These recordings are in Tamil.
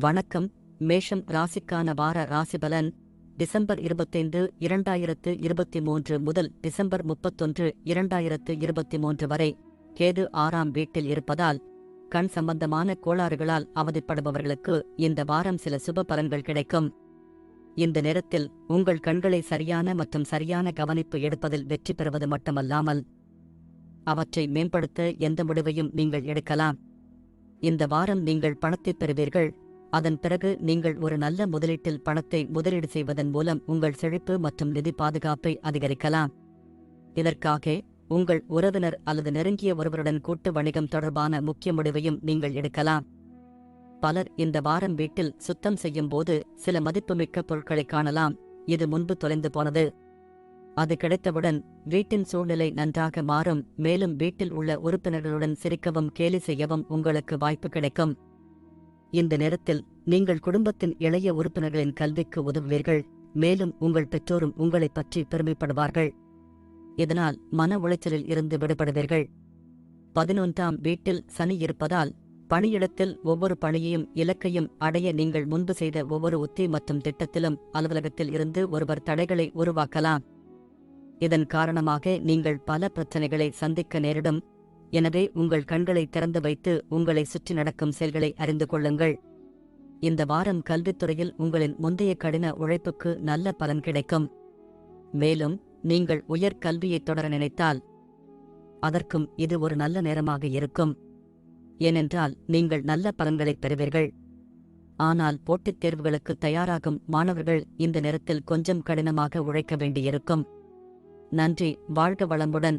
வணக்கம். மேஷம் ராசிக்கான வார ராசிபலன் டிசம்பர் இருபத்தைந்து இரண்டாயிரத்து இருபத்தி மூன்று முதல் டிசம்பர் முப்பத்தொன்று இரண்டாயிரத்து இருபத்தி மூன்று வரை கேது ஆறாம் வீட்டில் இருப்பதால் கண் சம்பந்தமான கோளாறுகளால் அவதிப்படுபவர்களுக்கு இந்த வாரம் சில சுப பலன்கள் கிடைக்கும். இந்த நேரத்தில் உங்கள் கண்களை சரியான மற்றும் சரியான கவனிப்பு எடுப்பதில் வெற்றி பெறுவது மட்டுமல்லாமல் அவற்றை மேம்படுத்த எந்த முடிவையும் நீங்கள் எடுக்கலாம். இந்த வாரம் நீங்கள் பணத்தைப் பெறுவீர்கள். அதன் பிறகு நீங்கள் ஒரு நல்ல முதலீட்டில் பணத்தை முதலீடு செய்வதன் மூலம் உங்கள் செழிப்பு மற்றும் நிதி பாதுகாப்பை அதிகரிக்கலாம். இதற்காக உங்கள் உறவினர் அல்லது நெருங்கிய ஒருவருடன் கூட்டு வணிகம் தொடர்பான முக்கிய முடிவையும் நீங்கள் எடுக்கலாம். பலர் இந்த வாரம் வீட்டில் சுத்தம் செய்யும் போது சில மதிப்புமிக்க பொருட்களை காணலாம். இது முன்பு தொலைந்து போனது. அது கிடைத்தவுடன் வீட்டின் சூழ்நிலை நன்றாக மாறும். மேலும் வீட்டில் உள்ள உறுப்பினர்களுடன் சிரிக்கவும் கேலி செய்யவும் உங்களுக்கு வாய்ப்பு கிடைக்கும். இந்த நேரத்தில் நீங்கள் குடும்பத்தின் இளைய உறுப்பினர்களின் கல்விக்கு உதவுவீர்கள் மேலும் உங்கள் பெற்றோரும் உங்களைப் பற்றி பெருமைப்படுவார்கள். இதனால் மன உளைச்சலில் இருந்து விடுபடுவீர்கள். பதினொன்றாம் வீட்டில் சனி இருப்பதால் பணியிடத்தில் ஒவ்வொரு பணியையும் இலக்கையும் அடைய நீங்கள் முன்பு செய்த ஒவ்வொரு உத்தி மற்றும் திட்டத்திலும் அலுவலகத்தில் இருந்து ஒருவர் தடைகளை உருவாக்கலாம். இதன் காரணமாக நீங்கள் பல பிரச்சனைகளை சந்திக்க நேரிடும். எனவே உங்கள் கண்களை திறந்து வைத்து உங்களை சுற்றி நடக்கும் செயல்களை அறிந்து கொள்ளுங்கள். இந்த வாரம் கல்வித்துறையில் உங்களின் முந்தைய கடின உழைப்புக்கு நல்ல பலன் கிடைக்கும். மேலும் நீங்கள் உயர் கல்வியைத் தொடர நினைத்தால் அதற்கும் இது ஒரு நல்ல நேரமாக இருக்கும். ஏனென்றால் நீங்கள் நல்ல பலன்களைப் பெறுவீர்கள். ஆனால் போட்டித் தேர்வுகளுக்கு தயாராகும் மாணவர்கள் இந்த நேரத்தில் கொஞ்சம் கடினமாக உழைக்க வேண்டியிருக்கும். நன்றி வாழ்க வளமுடன்.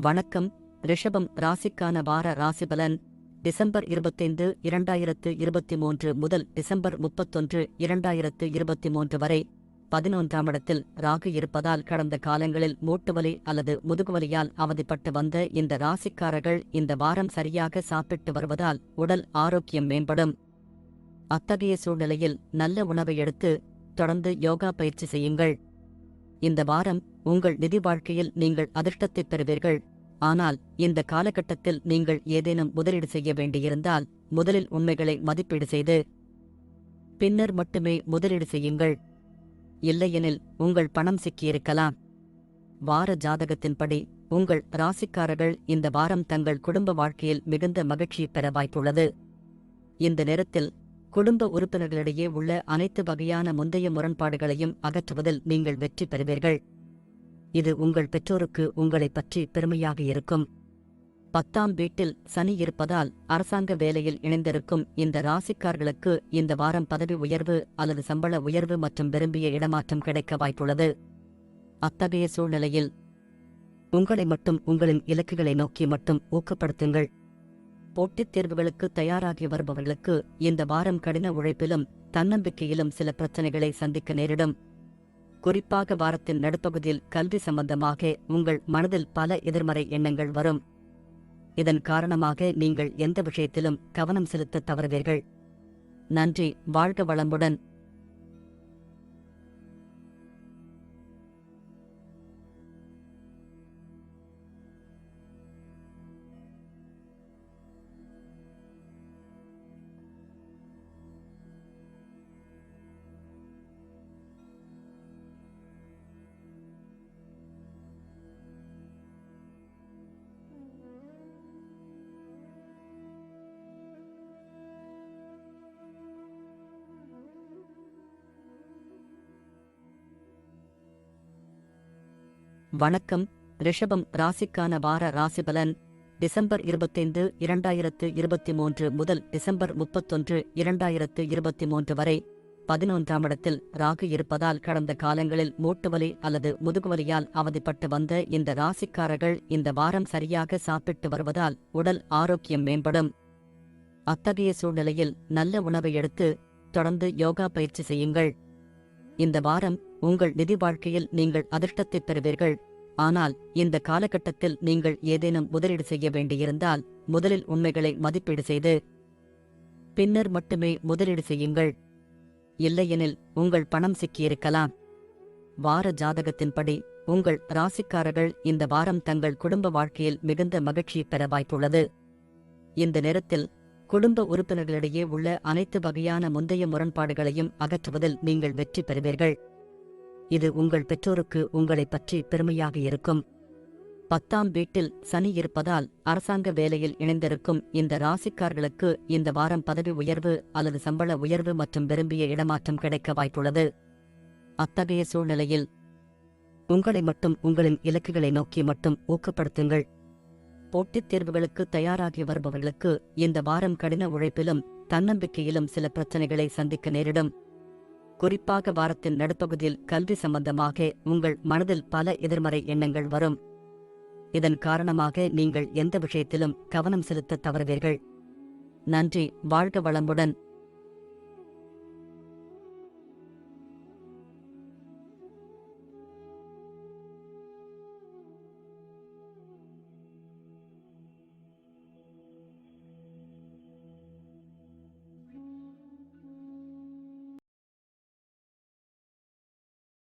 வணக்கம். ரிஷபம் ராசிக்கான வார ராசிபலன். டிசம்பர் இருபத்தைந்து இரண்டாயிரத்து இருபத்தி மூன்று முதல் டிசம்பர் முப்பத்தொன்று இரண்டாயிரத்து இருபத்தி மூன்று வரை பதினொன்றாம் இடத்தில் ராகு இருப்பதால் கடந்த காலங்களில் மூட்டுவலி அல்லது முதுகுவலியால் அவதிப்பட்டு வந்த இந்த ராசிக்காரர்கள் இந்த வாரம் சரியாக சாப்பிட்டு வருவதால் உடல் ஆரோக்கியம் மேம்படும். அத்தகைய சூழ்நிலையில் நல்ல உணவை எடுத்து தொடர்ந்து யோகா பயிற்சி செய்யுங்கள். இந்த வாரம் உங்கள் நிதி வாழ்க்கையில் நீங்கள் அதிர்ஷ்டத்தைப் பெறுவீர்கள். ஆனால் இந்த காலகட்டத்தில் நீங்கள் ஏதேனும் முதலீடு செய்ய வேண்டியிருந்தால் முதலில் உண்மைகளை மதிப்பீடு செய்து பின்னர் மட்டுமே முதலீடு செய்யுங்கள். இல்லையெனில் உங்கள் பணம் சிக்கியிருக்கலாம். வார ஜாதகத்தின்படி உங்கள் ராசிக்காரர்கள் இந்த வாரம் தங்கள் குடும்ப வாழ்க்கையில் மிகுந்த மகிழ்ச்சி பெற வாய்ப்புள்ளது. இந்த நேரத்தில் குடும்ப உறுப்பினர்களிடையே உள்ள அனைத்து வகையான முந்தைய முரண்பாடுகளையும் அகற்றுவதில் நீங்கள் வெற்றி பெறுவீர்கள். இது உங்கள் பெற்றோருக்கு உங்களைப் பற்றி பெருமையாக இருக்கும். பத்தாம் வீட்டில் சனி இருப்பதால் அரசாங்க வேலையில் இணைந்திருக்கும் இந்த ராசிக்கார்களுக்கு இந்த வாரம் பதவி உயர்வு அல்லது சம்பள உயர்வு மற்றும் விரும்பிய இடமாற்றம் கிடைக்க வாய்ப்புள்ளது. அத்தகைய சூழ்நிலையில் உங்களை மட்டும் உங்களின் இலக்குகளை நோக்கி மட்டும் ஊக்கப்படுத்துங்கள். போட்டித் தேர்வுகளுக்கு தயாராகி வருபவர்களுக்கு இந்த வாரம் கடின உழைப்பிலும் தன்னம்பிக்கையிலும் சில பிரச்சனைகளை சந்திக்க நேரிடும். குறிப்பாக வாரத்தின் நடுப்பகுதியில் கல்வி சம்பந்தமாக உங்கள் மனதில் பல எதிர்மறை எண்ணங்கள் வரும். இதன் காரணமாக நீங்கள் எந்த விஷயத்திலும் கவனம் செலுத்த தவறுவீர்கள். நன்றி வாழ்க வளமுடன். வணக்கம். ரிஷபம் ராசிக்கான வார ராசிபலன். டிசம்பர் இருபத்தைந்து இரண்டாயிரத்து இருபத்தி மூன்று முதல் டிசம்பர் முப்பத்தொன்று இரண்டாயிரத்து இருபத்தி மூன்று வரை. பதினொன்றாம் இடத்தில் ராகு இருப்பதால் கடந்த காலங்களில் மூட்டுவலி அல்லது முதுகுவலியால் அவதிப்பட்டு வந்த இந்த ராசிக்காரர்கள் இந்த வாரம் சரியாக சாப்பிட்டு வருவதால் உடல் ஆரோக்கியம் மேம்படும். அத்தகைய சூழ்நிலையில் நல்ல உணவை எடுத்து தொடர்ந்து யோகா பயிற்சி செய்யுங்கள். இந்த வாரம் உங்கள் நிதி வாழ்க்கையில் நீங்கள் அதிர்ஷ்டத்தைப் பெறுவீர்கள். ஆனால் இந்த காலகட்டத்தில் நீங்கள் ஏதேனும் முதலீடு செய்ய வேண்டியிருந்தால் முதலில் உண்மைகளை மதிப்பீடு செய்து பின்னர் மட்டுமே முதலீடு செய்யுங்கள். இல்லையெனில் உங்கள் பணம் சிக்கியிருக்கலாம். வார ஜாதகத்தின்படி உங்கள் ராசிக்காரர்கள் இந்த வாரம் தங்கள் குடும்ப வாழ்க்கையில் மிகுந்த மகிழ்ச்சி பெற வாய்ப்புள்ளது. இந்த நேரத்தில் குடும்ப உறுப்பினர்களிடையே உள்ள அனைத்து வகையான முந்தைய முரண்பாடுகளையும் அகற்றுவதில் நீங்கள் வெற்றி பெறுவீர்கள். இது உங்கள் பெற்றோருக்கு உங்களைப் பற்றி பெருமையாக இருக்கும். பத்தாம் வீட்டில் சனி இருப்பதால் அரசாங்க வேலையில் இணைந்திருக்கும் இந்த ராசிக்கார்களுக்கு இந்த வாரம் பதவி உயர்வு அல்லது சம்பள உயர்வு மற்றும் விரும்பிய இடமாற்றம் கிடைக்க வாய்ப்புள்ளது. அத்தகைய சூழ்நிலையில் உங்களை மட்டும் உங்களின் இலக்குகளை நோக்கி மட்டும் ஊக்கப்படுத்துங்கள். போட்டித் தேர்வுகளுக்கு தயாராகி வருபவர்களுக்கு இந்த வாரம் கடின உழைப்பிலும் தன்னம்பிக்கையிலும் சில பிரச்சனைகளை சந்திக்க நேரிடும். குறிப்பாக வாரத்தின் நடுப்பகுதியில் கல்வி சம்பந்தமாக உங்கள் மனதில் பல எதிர்மறை எண்ணங்கள் வரும். இதன் காரணமாக நீங்கள் எந்த விஷயத்திலும் கவனம் செலுத்த தவறுவீர்கள். நன்றி வாழ்க வளமுடன்.